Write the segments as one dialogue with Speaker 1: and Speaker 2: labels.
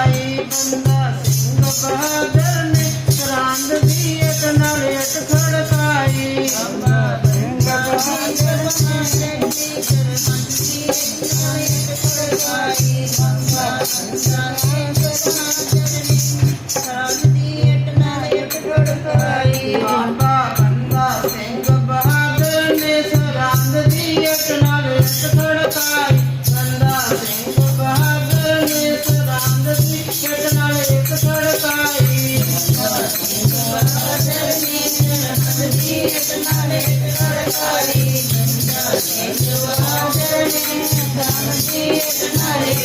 Speaker 1: ਆਈ ਬੰਦਾ ਸਿੰਘ ਬਹਾਦਰ ਨੇ ਰੰਗ ਦੀ ਇੱਕ ਨਾਲ ਇੱਕ ਖੜਕਾਈ
Speaker 2: ਬੰਦਾ ਸਿੰਘ ਬਹਾਦਰ ਨੇ ਰੰਗ ਦੀ ਇੱਕ ਨਾਲ ਇੱਕ ਖੜਕਾਈ ਬੰਦਾ ਸਿੰਘ ਬਹਾਦਰ ਨੇ ਰੰਗ ਦੀ ਇੱਕ ਨਾਲ ਇੱਕ ਖੜਕਾਈ ਬੰਦਾ
Speaker 1: ਬੰਦਾ ਸਿੰਘ ਬਹਾਦਰ ਨੇ ਰੰਗ ਦੀ ਇੱਕ ਨਾਲ ਇੱਕ ਖੜਕਾਈ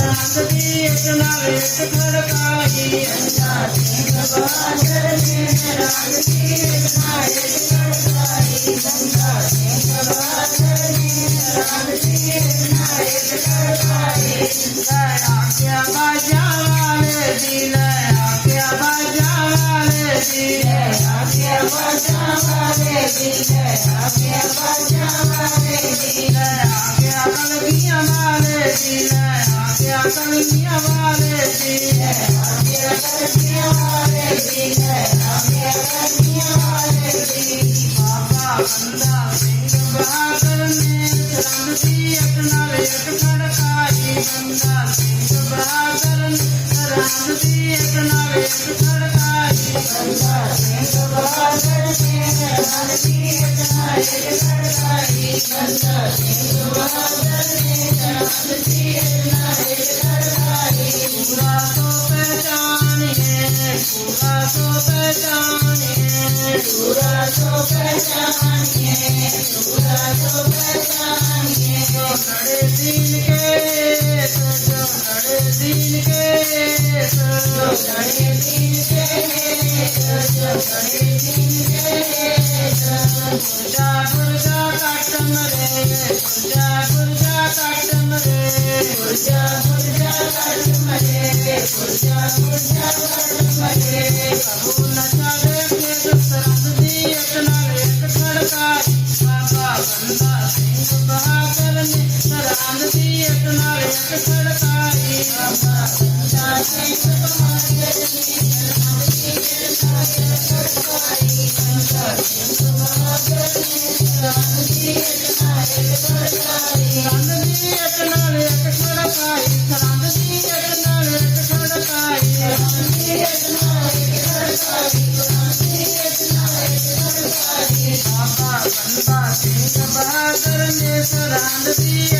Speaker 1: रांगली अपना वेश कर पाई
Speaker 2: अंदाजी गवा चरने रांगली अपना वेश कर पाई अंदाजी गवा चरने रांगली अपना वेश कर पाई
Speaker 1: दया क्या बजावा ले दिल क्या बजावा ले दिल
Speaker 2: क्या बजावा ले दिल क्या बजावा ले दिल
Speaker 1: क्या बलगिया मारे दिल कविया वाले है दी अपना रेट खड़काई बंदा सिंह बहादुर ने रंग
Speaker 2: ने रंग दी अपना ने रंग
Speaker 1: पहचाने
Speaker 2: पूरा तो पहचानिए तो पहचानिए
Speaker 1: जो खड़े दिन के जो खड़े दिन के जो दिन
Speaker 2: के
Speaker 1: पूजा पूजा काटम रे पूजा पूजा काटम रे
Speaker 2: पूजा पूजा काटम रे Baba,
Speaker 1: Baba,